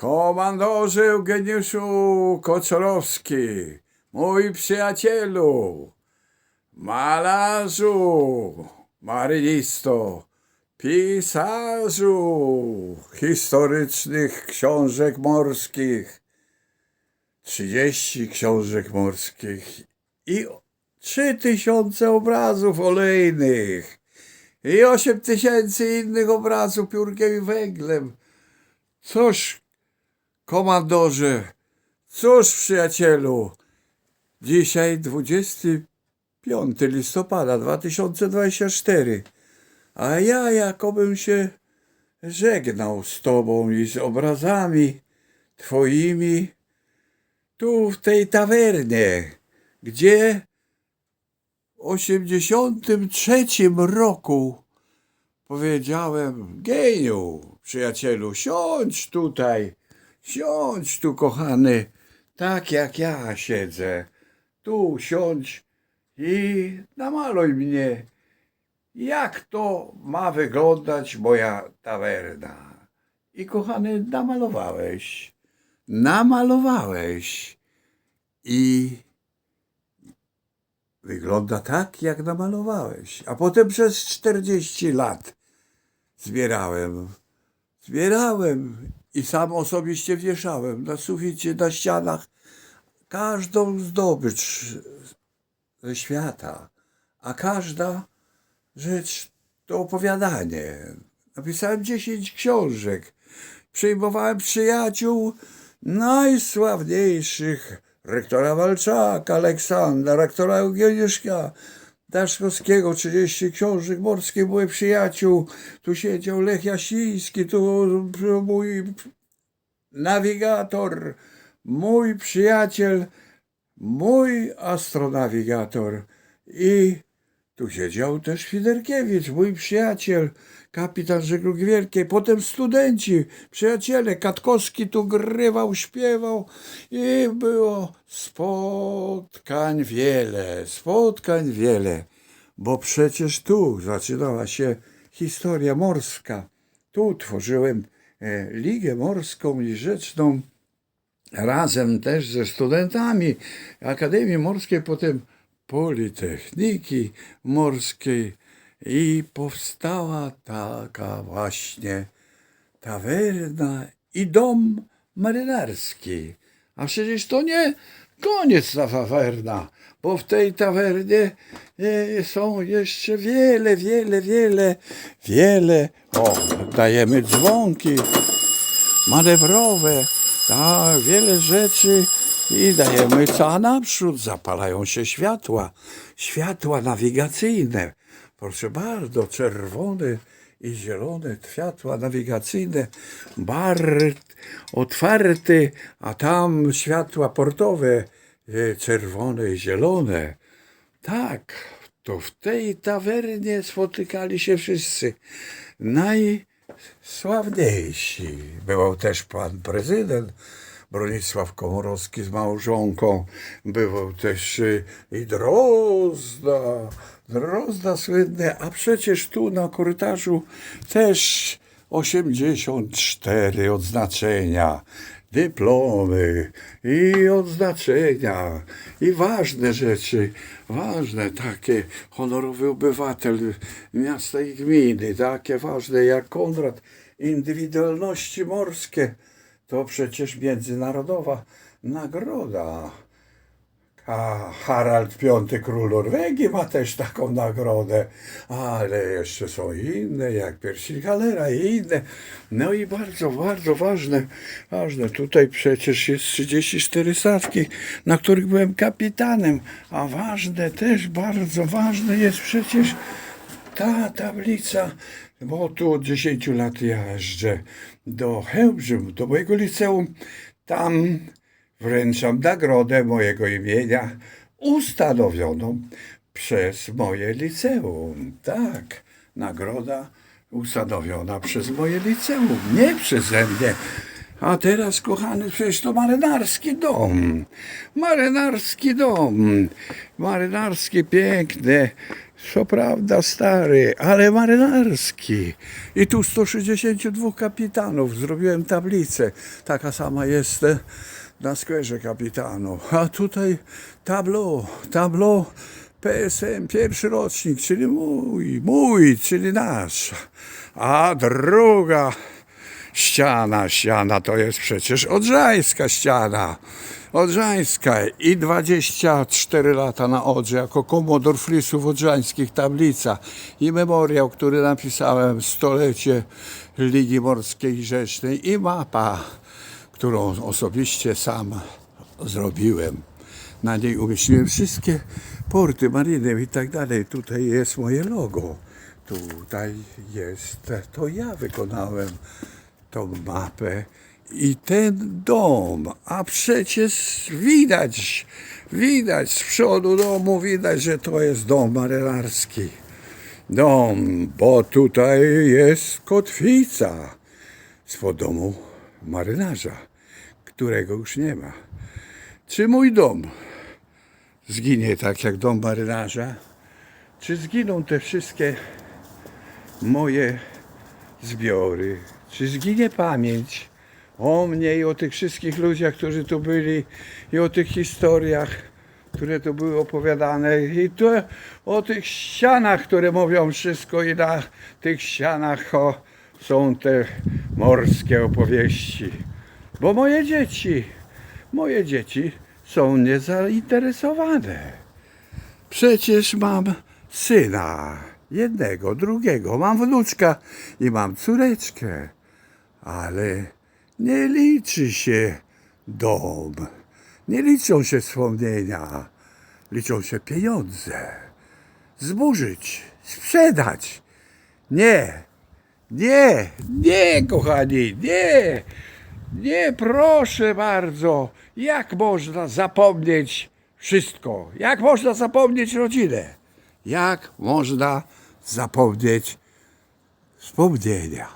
Komandorze Eugeniuszu Koczorowski, mój przyjacielu, malarzu, marynisto, pisarzu historycznych książek morskich, 30 książek morskich i 3000 obrazów olejnych i 8000 innych obrazów piórkiem i węglem. Cóż, komandorze, cóż, przyjacielu, dzisiaj 25 listopada 2024, a ja jakobym się żegnał z tobą i z obrazami twoimi tu w tej tawernie, gdzie w 83 roku powiedziałem, geniu, przyjacielu, siądź tutaj, siądź tu, kochany, tak jak ja siedzę. Tu siądź i namaluj mnie, jak to ma wyglądać moja tawerna. I kochany, namalowałeś, namalowałeś i wygląda tak, jak namalowałeś. A potem przez 40 lat zbierałem. Zbierałem i sam osobiście wieszałem. Na suficie, na ścianach. Każdą zdobycz ze świata, a każda rzecz to opowiadanie. Napisałem 10 książek. Przyjmowałem przyjaciół najsławniejszych. Rektora Walczaka, Aleksandra, rektora Eugeniuszka, Daszkowskiego, 30 książek morskich, były przyjaciół. Tu siedział Lech Jasiński, tu mój nawigator, mój przyjaciel, mój astronawigator. I tu siedział też Świderkiewicz, mój przyjaciel, kapitan żeglugi wielkiej. Potem studenci, przyjaciele. Katkowski tu grywał, śpiewał i było spotkań wiele, spotkań wiele. Bo przecież tu zaczynała się historia morska. Tu tworzyłem e, Ligę Morską i Rzeczną razem też ze studentami Akademii Morskiej, potem Politechniki Morskiej i powstała taka właśnie tawerna i dom marynarski. A przecież to nie koniec ta tawerna, bo w tej tawernie e, są jeszcze wiele, wiele, wiele, wiele. O, dajemy dzwonki manewrowe, tak, wiele rzeczy i dajemy co naprzód, zapalają się światła, światła nawigacyjne. Proszę bardzo, czerwone i zielone światła nawigacyjne, bar otwarty, a tam światła portowe, e, czerwone i zielone. Tak, to w tej tawernie spotykali się wszyscy najsławniejsi. Był też pan prezydent Bronisław Komorowski z małżonką. Był też y, i Drozda, Drozda słynny, a przecież tu na korytarzu też 84 odznaczenia dyplomy i odznaczenia i ważne rzeczy, ważne takie, honorowy obywatel miasta i gminy, takie ważne jak Konrad, indywidualności morskie, to przecież międzynarodowa nagroda. A Harald V, król Norwegii, ma też taką nagrodę, ale jeszcze są inne, jak Persil Galera i inne. No i bardzo, bardzo ważne, ważne. Tutaj przecież jest 34 statki, na których byłem kapitanem, a ważne też, bardzo ważne jest przecież ta tablica, bo tu od 10 lat jeżdżę do Chełbrzym, do mojego liceum. Tam wręczam nagrodę mojego imienia ustanowioną przez moje liceum. Tak, nagroda ustanowiona przez moje liceum, nie przeze mnie. A teraz, kochany, przecież to marynarski dom. Marynarski dom. Marynarski, piękny. Co prawda stary, ale marynarski. I tu 162 kapitanów. Zrobiłem tablicę. Taka sama jest e, na skwerze kapitanów. A tutaj tableau, tableau PSM, pierwszy rocznik, czyli mój, mój, czyli nasz. A druga ściana, ściana to jest przecież odrzańska ściana. Odrzańska i 24 lata na Odrze jako komodor frisów odrzańskich tablica i memoriał, który napisałem stolecie Ligi Morskiej Rzecznej i mapa, którą osobiście sam zrobiłem. Na niej umieściłem wszystkie porty, maryny i tak dalej. Tutaj jest moje logo. Tutaj jest, to ja wykonałem tą mapę i ten dom, a przecież widać, widać z przodu domu, widać, że to jest dom marynarski. Dom, bo tutaj jest kotwica spod domu marynarza, którego już nie ma. Czy mój dom zginie tak jak dom marynarza? Czy zginą te wszystkie moje zbiory? Czy zginie pamięć o mnie i o tych wszystkich ludziach, którzy tu byli i o tych historiach, które tu były opowiadane i to, o tych ścianach, które mówią wszystko i na tych ścianach o, są te morskie opowieści. Bo moje dzieci, moje dzieci są niezainteresowane. Przecież mam syna, jednego, drugiego, mam wnuczka i mam córeczkę, ale nie liczy się dom, nie liczą się wspomnienia, liczą się pieniądze. Zburzyć, sprzedać. Nie, nie, nie, kochani, nie, nie, proszę bardzo. Jak można zapomnieć wszystko? Jak można zapomnieć rodzinę? Jak można zapomnieć wspomnienia?